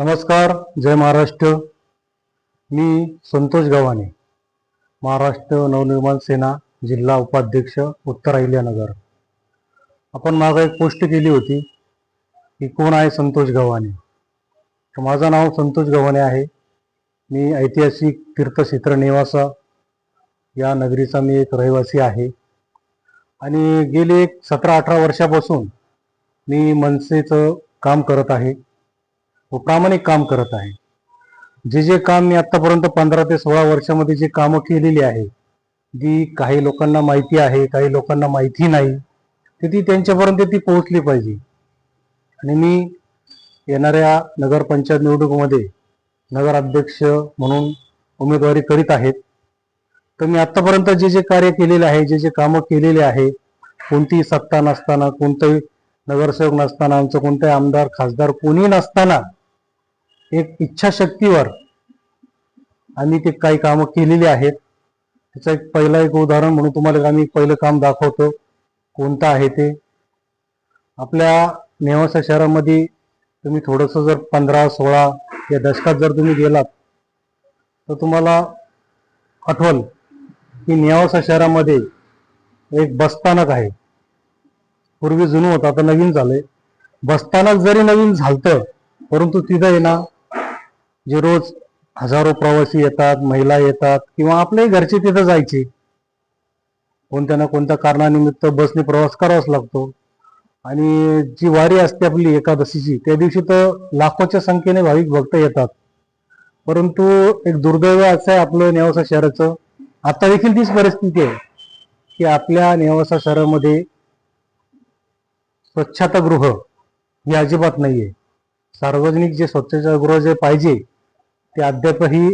नमस्कार जय महाराष्ट्र. मी संतोष गव्हाणे महाराष्ट्र नवनिर्माण सेना जिल्हा उपाध्यक्ष उत्तर अहिल्यानगर आपण माझा एक पोस्ट केली होती की कोण आहे संतोष गव्हाणे? तर माझं नाव संतोष गव्हाणे आहे. मी ऐतिहासिक तीर्थक्षेत्र निवासा या नगरीचा मी एक रहिवासी आहे. आणि गेले एक सतरा अठरा वर्षापासून मी मनसेचं काम करत आहे. व प्रामाणिक काम करत आहे. जे जे काम मी आतापर्यंत पंधरा ते सोळा वर्षामध्ये जे कामं केलेली आहे जी काही लोकांना माहिती आहे काही लोकांना माहिती नाही तर ती त्यांच्यापर्यंत ती पोहोचली पाहिजे. आणि मी येणाऱ्या नगरपंचायत निवडणुकीमध्ये नगराध्यक्ष म्हणून उमेदवारी करीत आहेत. तर मी आत्तापर्यंत जे जे कार्य केलेले आहे जे जे कामं केलेले आहे कोणतीही सत्ता नसताना कोणतंही नगरसेवक नसताना आमचं कोणताही आमदार खासदार कोणी नसताना एक इच्छाशक्तीवर आम्ही ते काही कामं केलेली आहेत. त्याचं एक पहिलं एक उदाहरण म्हणून तुम्हाला आम्ही पहिलं काम दाखवतो. कोणतं आहे ते? आपल्या नेवासा शहरामध्ये तुम्ही थोडंसं जर पंधरा सोळा या दशकात जर तुम्ही गेलात तर तुम्हाला आठवल की नेवासा शहरामध्ये एक बसस्थानक आहे. पूर्वी जुनं होतं आता नवीन झालंय. बसस्थानक जरी नवीन झालतं परंतु तिथं आहे ना जे रोज हजारो प्रवासी येतात महिला येतात किंवा आपल्याही घरचे तिथं जायचे. कोणत्या ना कोणत्या कारणानिमित्त बसने प्रवास करावाच लागतो. आणि जी वारी असते आपली एकादशीची त्या दिवशी तर लाखोच्या संख्येने भाविक भक्त येतात. परंतु एक दुर्दैव असं आहे आपलं नेवासा शहराचं. आता देखील तीच परिस्थिती आहे की आपल्या नेवासा शहरामध्ये स्वच्छतागृह हे अजिबात नाहीये. सार्वजनिक जे स्वच्छतागृह जे पाहिजे ते अद्यापही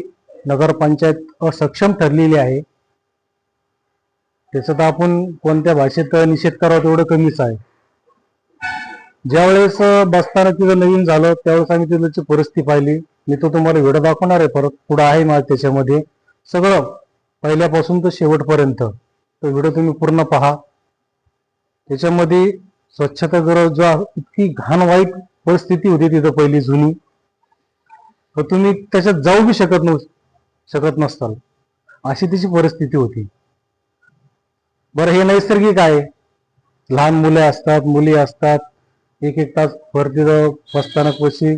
नगरपंचायत असक्षम ठरलेली आहे. त्याचं तर आपण कोणत्या भाषेत निषेध करावा तेवढं कमीच आहे. ज्यावेळेस बसताना तिथं नवीन झालं त्यावेळेस आम्ही तिथं परिस्थिती पाहिली. मी तो तुम्हाला व्हिडिओ दाखवणार आहे परत. पुढं आहे माझ्या त्याच्यामध्ये. सगळं पहिल्यापासून तर शेवटपर्यंत. तो व्हिडिओ तुम्ही पूर्ण पहा. त्याच्यामध्ये स्वच्छतागृह जो इतकी घाण वाईट परिस्थिती होती तिथं पहिली जुनी. तर तुम्ही त्याच्यात जाऊ बी शकत नव्ह शकत नसताल. अशी तिची परिस्थिती होती. बरं हे नैसर्गिक आहे. लहान मुले असतात मुली असतात. एक एक तास वरती बसताना कशी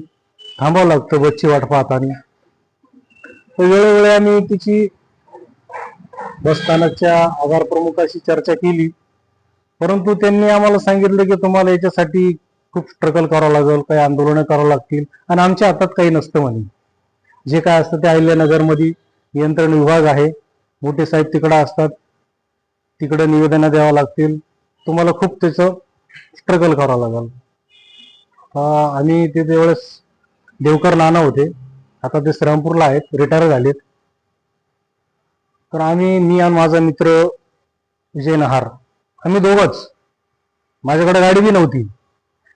थांबावं लागतं बसची वाट पाहताना. तर वेळोवेळी आम्ही तिची बसस्थानकच्या आगार प्रमुखाशी चर्चा केली. परंतु त्यांनी आम्हाला सांगितलं की तुम्हाला याच्यासाठी खूप स्ट्रगल करावं लागेल काही आंदोलनं करावं लागतील. आणि आमच्या हातात काही नसतं म्हणे. जे काय असतं ते अहिल्यानगरमध्ये नियंत्रण विभाग आहे. मोठे साहेब तिकडं असतात. तिकडे निवेदनं द्यावं लागतील. तुम्हाला खूप त्याचं स्ट्रगल करावं लागेल. आम्ही ते त्यावेळेस देवकर नाना होते आता ते श्रमपूरला आहेत रिटायर झालेत. तर आम्ही मी आणि माझा मित्र विजय नहार आम्ही दोघच. माझ्याकडे गाडी बी नव्हती.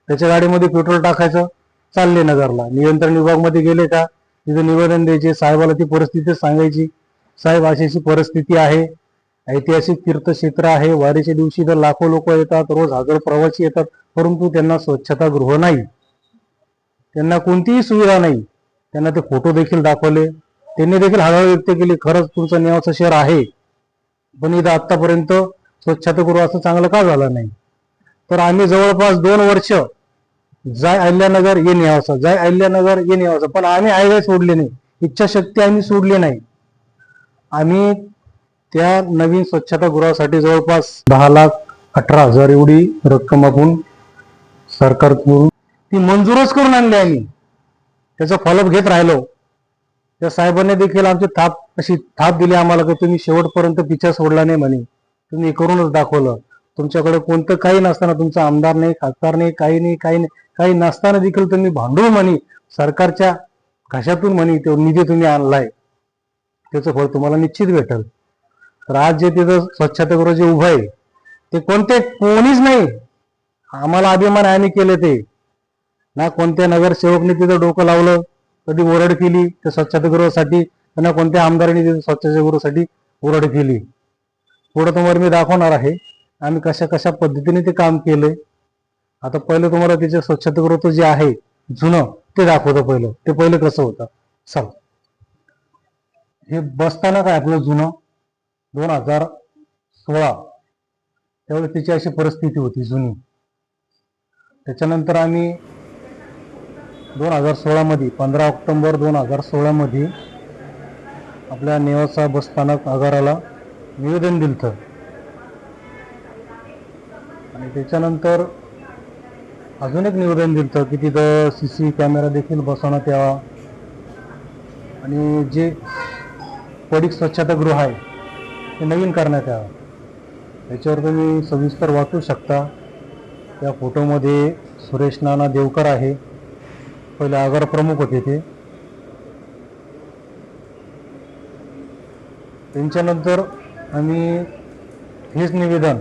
त्याच्या गाडीमध्ये पेट्रोल टाकायचं चालले नगरला. नियंत्रण विभागमध्ये गेले का? तिथे निवेदन द्यायचे. साहेबाला ती परिस्थिती सांगायची. साहेब अशी अशी परिस्थिती आहे. ऐतिहासिक तीर्थक्षेत्र आहे. वारीच्या दिवशी तर लाखो लोक येतात. रोज हजार प्रवासी येतात. परंतु त्यांना स्वच्छतागृह नाही. त्यांना कोणतीही सुविधा नाही. त्यांना ते फोटो देखील दाखवले. त्यांनी देखील हळहळ व्यक्त केली. खरंच तुमचं निवाचं शहर आहे. पण इथं आतापर्यंत स्वच्छतागृह असं चांगलं का झालं नाही? तर आम्ही जवळपास दोन वर्ष जाय अहिल्यानगर ये न्यावासा जाय अहिल्यानगर ये न्यावासा पण आम्ही आयवे सोडले नाही. इच्छाशक्ती आम्ही सोडली नाही. आम्ही त्या नवीन स्वच्छतागृहासाठी जवळपास दहा लाख अठरा हजार एवढी रक्कम आपण सरकारकडून ती मंजूरच करून आणली आम्ही. त्याचा फॉलोअप घेत राहिलो. त्या साहेबांनी देखील आमची थाप अशी थाप दिली आम्हाला की तुम्ही शेवटपर्यंत पिछा सोडला नाही म्हणे. तुम्ही हे करूनच दाखवलं. तुमच्याकडे कोणतं काही नसताना तुमचा आमदार नाही खासदार नाही काही नाही काही नाही काही नसताना देखील तुम्ही भांडून म्हणी सरकारच्या घशातून म्हणी तो निधी तुम्ही आणलाय. त्याचं फळ तुम्हाला निश्चित भेटल. तर आज जे तिथं स्वच्छतागृह जे उभं आहे ते कोणते कोणीच नाही. आम्हाला अभिमान आहे आम्ही केले ते. ना कोणत्या नगरसेवकने तिथं डोकं लावलं कधी ओरड केली त्या स्वच्छतागृहासाठी ना कोणत्या आमदारांनी तिथं स्वच्छतागृहासाठी ओरड केली. पुढं तुम्हाला मी दाखवणार आहे. आम्ही कशा कशा पद्धतीने ते काम केलंय? आता पहिलं तुम्हाला तिचे स्वच्छतागृह जे आहे जुनं ते दाखवतो पहिलं. ते पहिलं कसं होतं? चल. हे बसताना आहे आपलं जुनं? दोन हजार सोळा. त्यावेळेस तिची अशी परिस्थिती होती जुनी. त्याच्यानंतर आम्ही दोन हजार सोळामध्ये पंधरा ऑक्टोबर दोन हजार सोळामध्ये आपल्या नेवासा बसस्थानक आगाराला निवेदन दिलं त्याच्यानंतर अजून एक निवेदन दिलं की तिथं सी सी कॅमेरा देखील बसवण्यात यावा. आणि जे पडीक स्वच्छतागृह आहे ते नवीन करण्यात यावं. याच्यावर तुम्ही सविस्तर वाचू शकता. त्या फोटोमध्ये सुरेश नाना देवकर आहे. पहिले आगार प्रमुख होते ते. त्यांच्यानंतर आम्ही हेच निवेदन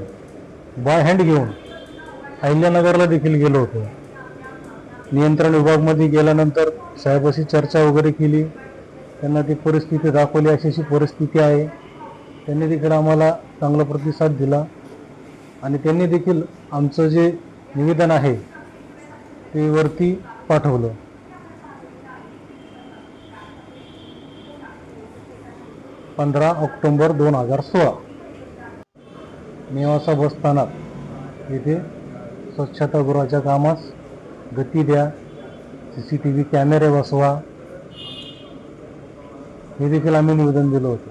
बाय हँड घेऊन अहिल्यानगरला देखील गेलो होतो. नियंत्रण विभागमध्ये गेल्यानंतर साहेबाशी चर्चा वगैरे केली. त्यांना ती परिस्थिती दाखवली अशी अशी परिस्थिती आहे. त्यांनी देखील आम्हाला चांगला प्रतिसाद दिला. आणि त्यांनी देखील आमचं जे निवेदन आहे ते वरती पाठवलं. पंधरा ऑक्टोंबर दोन हजार सोळा. नेवासा बसस्थानक येथे स्वच्छतागृहाच्या कामास गती द्या. सी सी टी व्ही कॅमेरे बसवा. हे देखील आम्ही निवेदन दिलं होतं.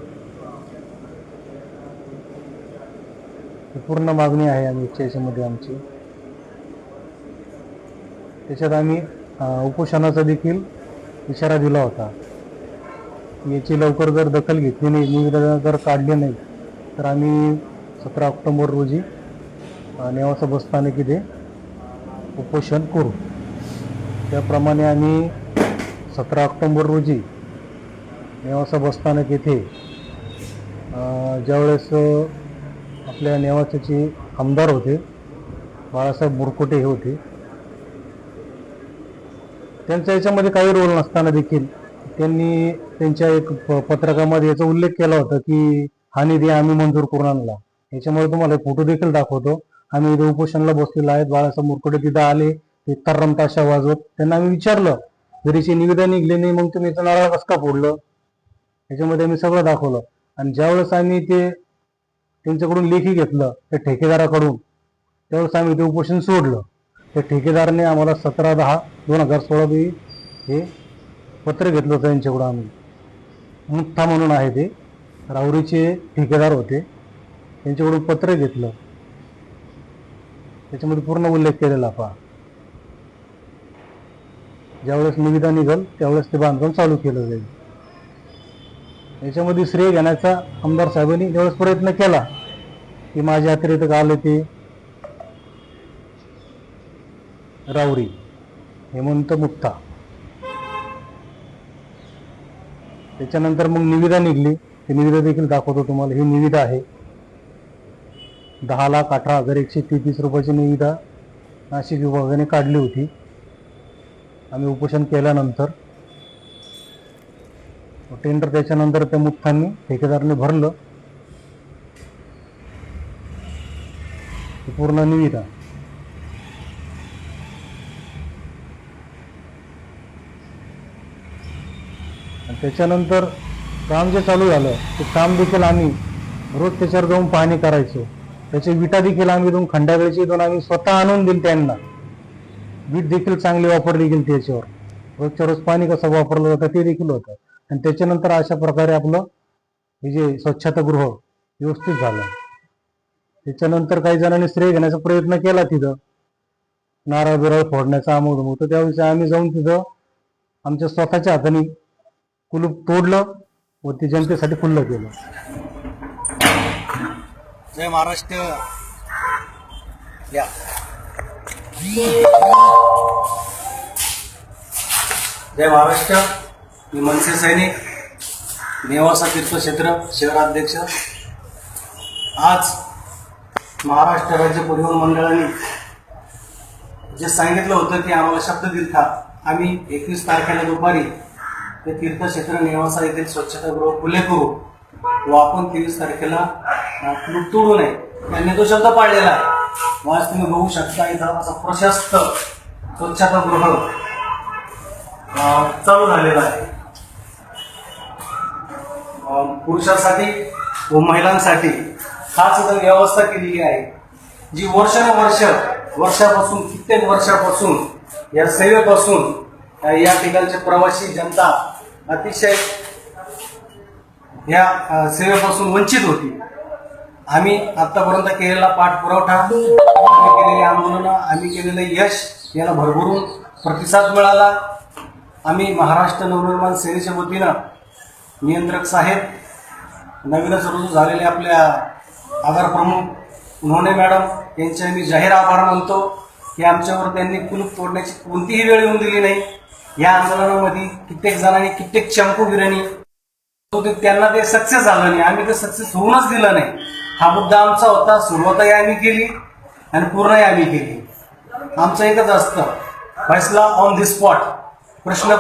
ही पूर्ण मागणी आहे आम्ही याच्यामध्ये आमची. त्याच्यात आम्ही उपोषणाचा देखील इशारा दिला होता. याची लवकर जर दखल घेतली नाही निवेदन जर काढली नाही तर आम्ही सतरा ऑक्टोबर रोजी नेवासा बसस्थानक इथे उपोषण करू. त्याप्रमाणे आम्ही सतरा ऑक्टोबर रोजी नेवासा बसस्थानक येथे ज्यावेळेस आपल्या नेवासाचे आमदार होते बाळासाहेब मुरकुटे हे होते. त्यांच्या याच्यामध्ये काही रोल नसताना देखील त्यांनी त्यांच्या एक प- पत्रकामध्ये याचा उल्लेख केला होता की हा निधी आम्ही मंजूर करून आणला. याच्यामुळे तुम्हाला फोटो देखील दाखवतो. आम्ही इथे उपोषणला बसलेलो आहेत. बाळासाहेब मुरकुटे तिथं आले. ते तर्रम ताशा वाजवत. त्यांना आम्ही विचारलं घरीचे निवेदन निघले नाही मग तुम्ही इथं नारळ कसं का फोडलं? याच्यामध्ये आम्ही सगळं दाखवलं. आणि ज्यावेळेस आम्ही ते त्यांच्याकडून लेखी घेतलं त्या ठेकेदाराकडून त्यावेळेस आम्ही ते उपोषण सोडलं. त्या ठेकेदाराने आम्हाला सतरा दहा दोन हजार सोळा बी हे पत्र घेतलं होतं यांच्याकडून आम्ही. मुठ्ठा म्हणून आहे ते. राऊरीचे ठेकेदार होते. त्यांच्याकडून पत्र घेतलं. त्याच्यामध्ये पूर्ण उल्लेख केलेला पहा. ज्यावेळेस निविदा निघल त्यावेळेस ते बांधकाम चालू केलं जाईल. याच्यामध्ये श्रेय घेण्याचा आमदार साहेबांनी त्यावेळेस प्रयत्न केला की माझ्या अतिरिक्त आले ते रावरी हेमंत मुक्ता. त्याच्यानंतर मग निविदा निघली. ती निविदा देखील दाखवतो तुम्हाला. ही निविदा आहे. दहा लाख अठरा हजार एकशे तेहतीस रुपयाची निविदा नाशिक विभागाने काढली होती. आम्ही उपोषण केल्यानंतर टेंडर त्याच्यानंतर त्या मुक्तांनी ठेकेदारने भरलं. पूर्ण निविदा. आणि त्याच्यानंतर काम जे चालू झालं ते काम देखील आम्ही रोज त्याच्यावर जाऊन पाहणी करायचो. त्याची विटा देखील आम्ही दोन खंडागळीची दोन आम्ही स्वतः आणून दिली त्यांना. वीट देखील चांगली वापरली गेली त्याच्यावर. रोजच्या रोज पाणी कसं वापरलं जातं ते देखील होतं. आणि त्याच्यानंतर अशा प्रकारे आपलं हे जे स्वच्छतागृह व्यवस्थित झालं. त्याच्यानंतर काही जणांनी श्रेय घेण्याचा प्रयत्न केला तिथं. नारळ बिरळ फोडण्याचा अमोद होतं. त्यावेळेस आम्ही जाऊन तिथं आमच्या स्वतःच्या हाताने कुलूप तोडलं व ते जनतेसाठी खुल्लं केलं. जय महाराष्ट्र. या. जय महाराष्ट्र. मी मनसे सैनिक. नेवासा तीर्थक्षेत्र शहराध्यक्ष. आज महाराष्ट्र राज्य परिवहन मंडळाने जे सांगितलं होतं की आम्हाला शब्द दिलता आम्ही एकवीस तारखेला दुपारी ते तीर्थक्षेत्र नेवासा येथील स्वच्छतागृह खुले करू व आपण तेवीस तारखेला अ, तोडू नये. त्यांनी तो शब्द पाळलेला आहे. आज तुम्ही बघू शकता इथं असा प्रशस्त स्वच्छतागृह गृह चालू झालेला आहे. पुरुषांसाठी व महिलांसाठी खास इथं व्यवस्था केलेली आहे. जी वर्षानुवर्ष वर्षापासून कित्येक वर्षापासून या सेवेपासून या ठिकाणचे प्रवासी जनता अतिशय या सेवेपासून वंचित होती. आम्ही आतापर्यंत केलेला पाठपुरवठा आम्ही केलेली आंदोलनं आम्ही केलेलं यश याला भरभरून प्रतिसाद मिळाला. आम्ही महाराष्ट्र नवनिर्माण सेनेच्या वतीनं नियंत्रक साहेब नवीनच रुजू झालेले आपल्या आगार प्रमुख उन्होने मॅडम यांचे आम्ही जाहीर आभार मानतो. की आमच्यावर त्यांनी कुलूप तोडण्याची कोणतीही वेळ येऊन दिली नाही. या आंदोलनामध्ये कित्येक जणांनी कित्येक चंपूगिरांनी तो ते त्यांना ते सक्सेस झालं नाही. आम्ही ते सक्सेस होऊनच दिलं नाही. हा मुद्दा आमचा होता. सुरुवातही आम्ही केली आणि पूर्णही आम्ही केली. आमचं एकच असतं. फैसला ऑन दी स्पॉट प्रश्न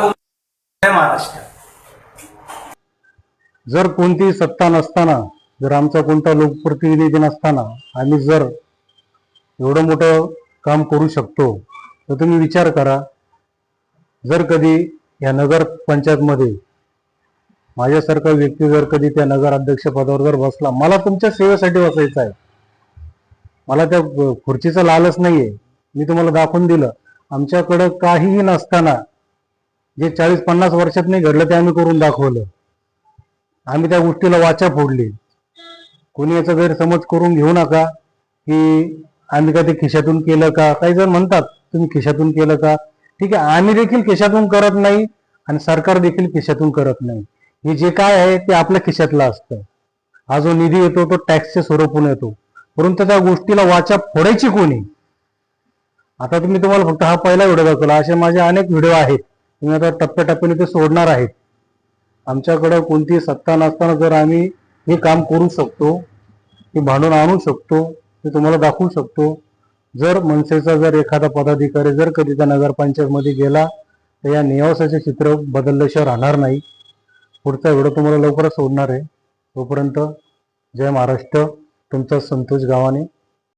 महाराष्ट्र. जर कोणती सत्ता नसताना जर आमचा कोणता लोकप्रतिनिधी नसताना आम्ही जर एवढं मोठं काम करू शकतो तर तुम्ही विचार करा. जर कधी या नगर पंचायतमध्ये माझ्यासारखा व्यक्ती जर कधी त्या नगर पदावर जर बसला मला तुमच्या सेवेसाठी बसायचं आहे. मला त्या खुर्चीचा खुर्चीचं लालच नाहीये. मी तुम्हाला दाखवून दिलं. आमच्याकडं काहीही नसताना जे चाळीस पन्नास वर्षात नाही घडलं ते आम्ही करून दाखवलं. आम्ही त्या गोष्टीला वाचा फोडली. कोणी याचा गैरसमज करून घेऊ नका. की आम्ही का ते खिशातून केलं का? काही जण म्हणतात तुम्ही खिशातून केलं का? ठीक आहे आम्ही देखील खिशातून करत नाही आणि सरकार देखील खिशातून करत नाही. हे जे काय आहे ते आपल्या खिशातलं असतं. हा जो निधी येतो तो टॅक्सच्या स्वरूपून येतो. परंतु त्या गोष्टीला वाचा फोडायची कोणी? आता तुम्ही तुम्हाला फक्त हा पहिला व्हिडिओ दाखवला. असे माझे अनेक व्हिडिओ आहेत. तुम्ही आता टप्प्याटप्प्याने ते सोडणार आहेत. आमच्याकडं कोणती सत्ता नसताना जर आम्ही हे काम करू शकतो हे भांडून आणू शकतो ते तुम्हाला दाखवू शकतो. जर मनसेचा जर एखादा पदाधिकारी जर कधी त्या नगरपंचायतमध्ये गेला तर या निवासाचे चित्र बदलल्याशिवाय राहणार नाही. पुढचा व्हिडिओ तुम्हाला लवकरच सोडणार आहे. तोपर्यंत जय महाराष्ट्र. तुमचा संतोष गावाने.